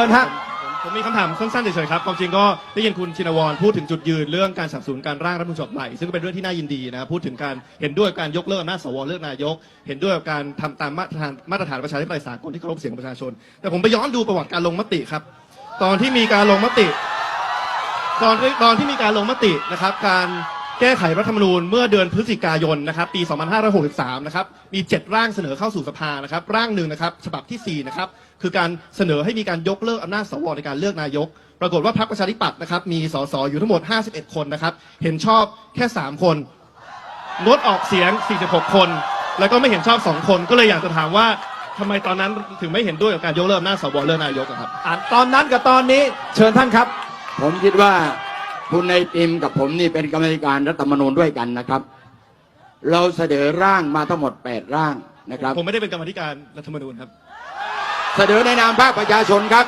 เชิญฮะผมผมมีคำถามสั้นๆเฉยๆครับความจริงก็ได้ยินคุณชินวรพูดถึงจุดยืนเรื่องการสนับสนุนการร่างรัฐธรรมนูญฉบับใหม่ซึ่งก็เป็นเรื่องที่น่ายินดีนะครับพูดถึงการเห็นด้วยกับการยกเลิกอำนาจสวเลือกนายก เห็นด้วยกับการทำตามมาตรฐานมาตรฐานประชาธิปไตยสากลที่เคารพเสียงประชาชน แต่ผมไปย้อนดูประวัติการลงมติครับ ตอนที่มีการลงมติ ตอนที่ตอนที่มีการลงมตินะครับ การ แก้ไขรัฐธรรมนูญเมื่อเดือนพฤศจิกายนนะครับปี 2563 นะครับมี 7 ร่างเสนอเข้าสู่สภานะครับร่างหนึ่งนะครับฉบับที่ 4 นะครับคือการเสนอให้มีการยกเลิกอำนาจสวในการเลือกนายก ปรากฏว่าพรรคประชาธิปัตย์นะครับมีสสอยู่ทั้งหมด 51 คนนะครับเห็นชอบแค่ 3 คนงดออกเสียง 46 คน แล้วก็ไม่เห็นชอบ 2 คนก็เลยอยากจะถามว่าทำไมตอนนั้นถึงไม่เห็นด้วยกับการยกเลิกอำนาจสวเลือกนายกอะครับ อะตอนนั้นกับตอนนี้เชิญท่านครับ ผมคิดว่า คุณในปิมกับผมนี่เป็นกรรมการรัฐธรรมนูญด้วยกันนะครับ เราเสนอร่างมาทั้งหมด 8 ร่างนะครับ ผมไม่ได้เป็นกรรมาธิการรัฐธรรมนูญครับ เสนอในนามภาคประชาชนครับ